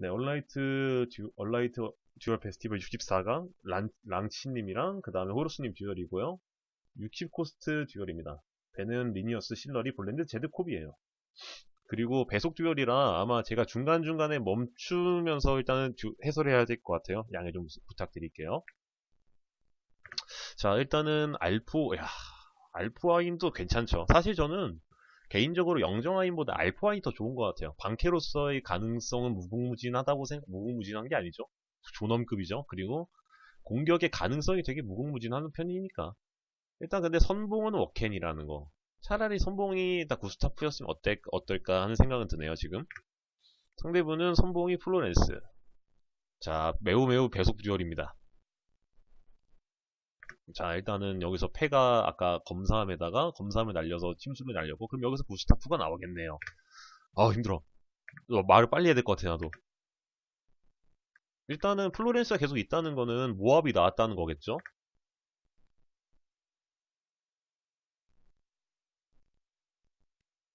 네, 얼라이트 듀, 얼라이트 듀얼 페스티벌 64강 란, 랑치님이랑 그 다음에 호루스님 듀얼이고요. 60코스트 듀얼입니다. 배는 리니어스 실러리 볼랜드 제드콥이에요. 그리고 배속 듀얼이라 아마 제가 중간중간에 멈추면서 일단은 듀- 해설해야 될 것 같아요. 양해 좀 부탁드릴게요. 자, 일단은 알포, 야, 알포아인도 괜찮죠. 사실 저는 개인적으로 영정아인보다 알포아인이 더 좋은 것 같아요. 방캐로서의 가능성은 무궁무진하다고 생각, 무궁무진한 게 아니죠. 존엄급이죠. 그리고 공격의 가능성이 되게 무궁무진한 편이니까. 일단 근데 선봉은 워켄이라는 거. 차라리 선봉이 다 구스타프였으면 어때, 어떨까 하는 생각은 드네요, 지금. 상대분은 선봉이 플로렌스. 자, 매우 매우 배속 듀얼입니다. 자, 일단은 여기서 패가 아까 검사함에다가 검사함을 날려서 침수를 날렸고, 그럼 여기서 구스타프가 나오겠네요. 아, 힘들어. 어, 말을 빨리 해야 될 것 같아, 나도. 일단은 플로렌스가 계속 있다는 거는 모압이 나왔다는 거겠죠?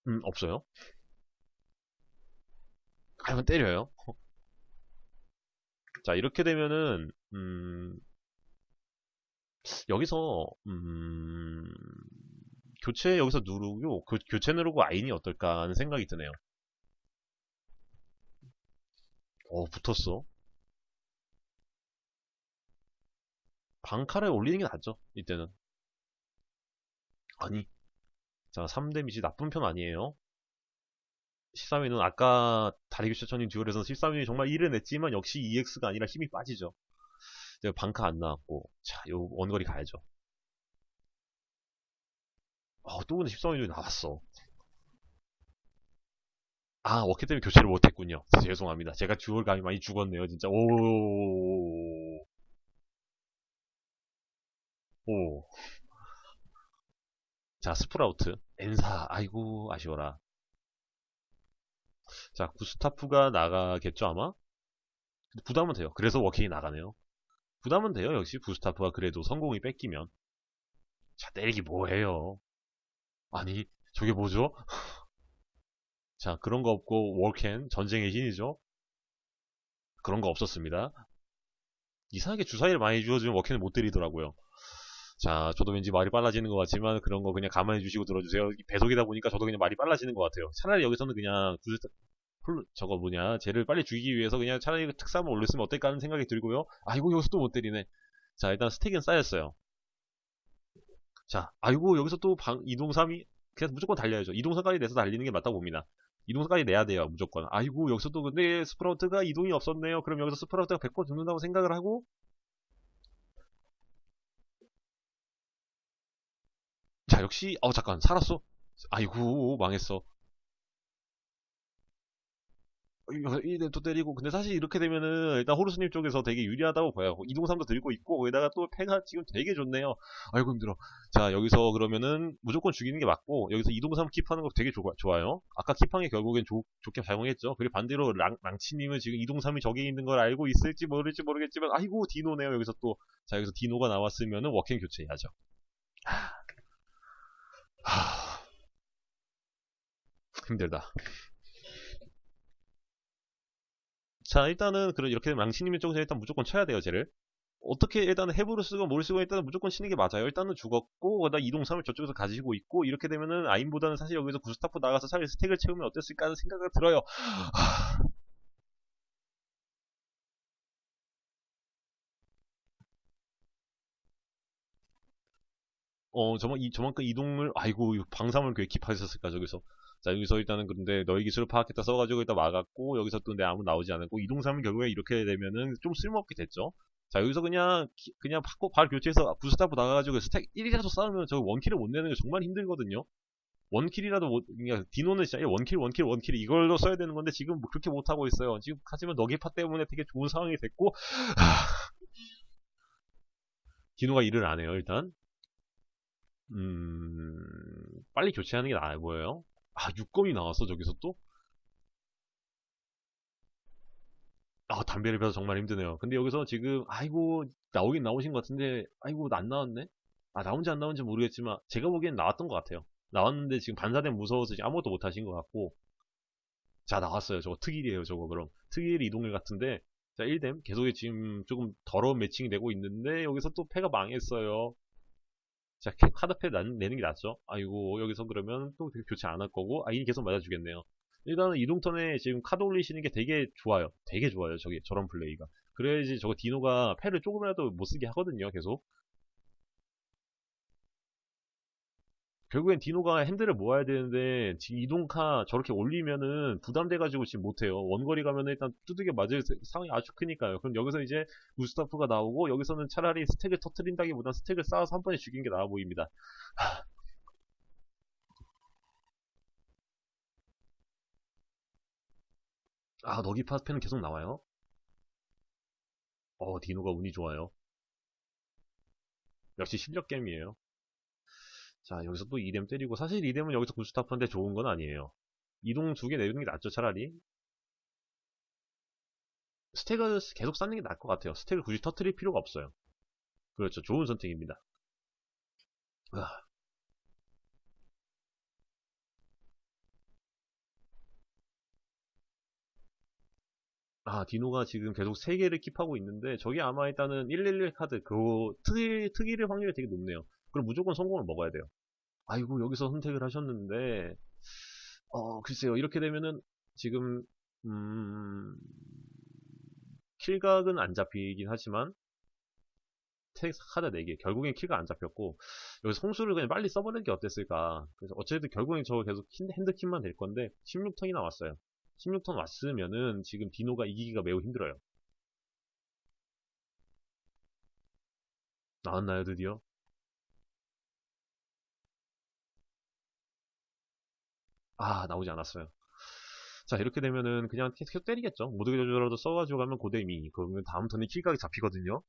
음, 없어요. 아니면 때려요. 자, 이렇게 되면은, 음, 여기서, 음, 교체 여기서 누르고, 교, 교체 누르고 아인이 어떨까 하는 생각이 드네요. 어, 붙었어. 방카를 올리는 게 낫죠, 이때는. 아니. 자, 3데미지 나쁜 편 아니에요. 13위는 아까 다리규 처님 듀얼에서는 13위 정말 일을 냈지만 역시 EX가 아니라 힘이 빠지죠. 방카 안 나왔고, 자, 요 원거리 가야죠. 어, 또 근데 13위 나왔어. 아, 워켓 때문에 교체를 못했군요. 죄송합니다. 제가 듀얼 감이 많이 죽었네요, 진짜. 오, 오. 자, 스프라우트. 엔사. 아이고, 아쉬워라. 자, 구스타프가 나가겠죠, 아마? 부담은 돼요. 그래서 워킹이 나가네요. 부담은 돼요, 역시. 구스타프가 그래도 성공이 뺏기면. 자, 때리기 뭐해요? 아니, 저게 뭐죠? 자, 그런 거 없고, 워켄, 전쟁의 신이죠? 그런 거 없었습니다. 이상하게 주사위를 많이 주어주면 워켄을 못 때리더라고요. 자, 저도 왠지 말이 빨라지는 것 같지만 그런 거 그냥 가만히 주시고 들어주세요. 이 배속이다 보니까 저도 그냥 말이 빨라지는 것 같아요. 차라리 여기서는 그냥 저거 뭐냐 쟤를 빨리 죽이기 위해서 그냥 차라리 그 특사을 올렸으면 어떨까 하는 생각이 들고요. 아이고 여기서 또 못 때리네. 자 일단 스택은 쌓였어요. 자 아이고 여기서 또 방, 이동 3이 그냥 무조건 달려야죠. 이동선까지 내서 달리는 게 맞다고 봅니다. 이동선까지 내야 돼요 무조건. 아이고 여기서 또 근데 스프라우트가 이동이 없었네요. 그럼 여기서 스프라우트가 100% 죽는다고 생각을 하고 자 역시 어 잠깐 살았어 아이고 망했어 이래 또 때리고 근데 사실 이렇게 되면은 일단 호루스님 쪽에서 되게 유리하다고 봐요. 이동삼도 들고 있고 거기다가 또 패가 지금 되게 좋네요. 아이고 힘들어. 자 여기서 그러면은 무조건 죽이는 게 맞고 여기서 이동삼 킵하는 거 되게 좋아, 좋아요. 아까 킵한 게 결국엔 좋, 좋게 사용했죠. 그리고 반대로 랑, 랑치님은 지금 이동삼이 저기 있는 걸 알고 있을지 모를지 모르겠지만 아이고 디노네요. 여기서 또. 자 여기서 디노가 나왔으면은 워킹 교체해야죠. 하... 힘들다. 자, 일단은, 그런, 이렇게 되면 랑치님 쪽에서 일단 무조건 쳐야 돼요, 쟤를. 어떻게, 일단은 해부를 쓰고 뭘 쓰고 일단은 무조건 치는 게 맞아요. 일단은 죽었고, 거기다 이동삼을 저쪽에서 가지고 있고, 이렇게 되면은 아임보다는 사실 여기서 구스타프 나가서 차라리 스택을 채우면 어땠을까 하는 생각이 들어요. 하... 어, 저만, 이, 저만큼 이동을, 아이고, 방사물 왜 킵하셨을까, 저기서. 자, 여기서 일단은 근데 너희 기술을 파악했다 써가지고 일단 막았고, 여기서 또 내 아무 나오지 않았고, 이동삼은 결국에 이렇게 되면은 좀 쓸모없게 됐죠. 자, 여기서 그냥, 기- 그냥 바꿔, 발 교체해서 부스타프 나가가지고 스택 1이라도 싸우면 저 원킬을 못 내는 게 정말 힘들거든요. 원킬이라도 못, 그냥 디노는 진짜 원킬, 원킬, 원킬 이걸로 써야 되는 건데 지금 뭐 그렇게 못 하고 있어요. 지금 하지만 너기파 때문에 되게 좋은 상황이 됐고, 하... 디노가 일을 안 해요, 일단. 음, 빨리 교체하는 게 나아 보여요. 아, 6검이 나왔어, 저기서 또? 아, 담배를 펴서 정말 힘드네요. 근데 여기서 지금, 아이고, 나오긴 나오신 것 같은데, 아이고, 안 나왔네? 아, 나온지 안 나온지 모르겠지만, 제가 보기엔 나왔던 것 같아요. 나왔는데 지금 반사된 무서워서 지금 아무것도 못 하신 것 같고, 자, 나왔어요. 저거 특일이에요, 저거 그럼. 특일 이동일 같은데, 자, 1뎀. 계속 지금 조금 더러운 매칭이 되고 있는데, 여기서 또 패가 망했어요. 자, 캐- 카드패 나- 내는 게 낫죠? 아이고, 여기서 그러면 또 교체 안 할 거고, 아, 이 계속 맞아주겠네요. 일단은 이동턴에 지금 카드 올리시는 게 되게 좋아요. 되게 좋아요. 저게, 저런 플레이가. 그래야지 저거 디노가 패를 조금이라도 못 쓰게 하거든요, 계속. 결국엔 디노가 핸들을 모아야 되는데 지금 이동카 저렇게 올리면은 부담돼가지고 지금 못해요. 원거리 가면은 일단 두들겨 맞을 세- 상황이 아주 크니까요. 그럼 여기서 이제 무스타프가 나오고 여기서는 차라리 스택을 터트린다기보단 스택을 쌓아서 한 번에 죽이는 게 나아 보입니다. 아 너기파 펜은 계속 나와요. 어 디노가 운이 좋아요. 역시 실력 게임이에요. 자 여기서 또 2뎀 때리고 사실 2뎀은 여기서 구스타프한테 좋은 건 아니에요. 이동 두 개 내리는 게 낫죠 차라리. 스택을 계속 쌓는 게 나을 것 같아요. 스택을 굳이 터트릴 필요가 없어요. 그렇죠. 좋은 선택입니다. 아, 아, 디노가 지금 계속 3개를 킵하고 있는데, 저게 아마 일단은 111 카드, 그, 특이, 특이를 확률이 되게 높네요. 그럼 무조건 성공을 먹어야 돼요. 아이고, 여기서 선택을 하셨는데, 어, 글쎄요. 이렇게 되면은, 지금, 음, 킬각은 안 잡히긴 하지만, 텍스 카드 4개. 결국엔 킬가 안 잡혔고, 여기서 홍수를 그냥 빨리 써버리는 게 어땠을까. 그래서 어쨌든 결국엔 저 계속 힌- 핸드킥만 될 건데, 16턴이 나왔어요. 16턴 왔으면은 지금 디노가 이기기가 매우 힘들어요. 나왔나요, 드디어? 아, 나오지 않았어요. 자, 이렇게 되면은 그냥 계속 때리겠죠. 모두개 조절라도 써가지고 가면 고데미. 그러면 다음 턴에 킬각이 잡히거든요.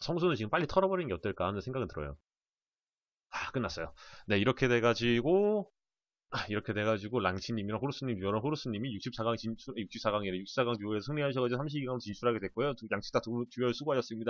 성수는 지금 빨리 털어버리는 게 어떨까 하는 생각은 들어요. 아, 끝났어요. 네, 이렇게 돼가지고, 아, 이렇게 돼가지고, 랑치님이랑 호루스님, 듀얼랑 호루스님이 64강 진출, 64강이래. 64강 듀얼에 승리하셔가지고 32강 진출하게 됐고요. 두- 양치 다 두, 듀얼 수고하셨습니다.